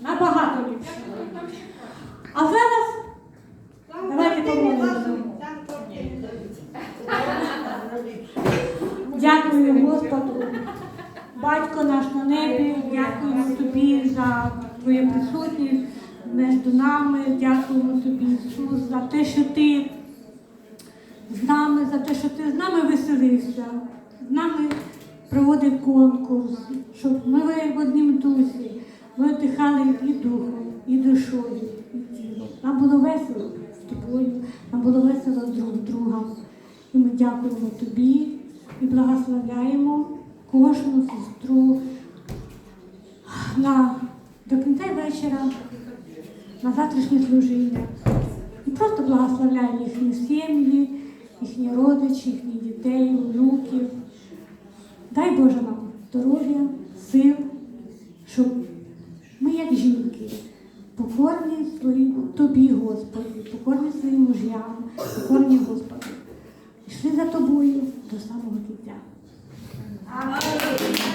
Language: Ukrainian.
набагато ліпше. А зараз давайте помолимося. Дякую Господу, Батько наш на небі, дякуємо тобі за твою присутність між нами. Дякуємо тобі, Ісус, за те, що ти з нами, за те, що ти з нами веселився, з нами проводив конкурс, щоб ми в однім дусі, ми дихали і духом, і душою, і тілом. Нам було весело з тобою, нам було весело друг з другом. І ми дякуємо тобі і благословляємо кожну сестру на, до кінця вечора, на завтрашнє служіння. І просто благословляємо їхні сім'ї, їхні родичі, їхніх дітей, внуків. Дай Боже нам здоров'я, ми, як жінки, покорні свої, тобі, Господи, покорні своїм мужям, покорні Господи. Йшли за тобою до самого кінця. Амінь.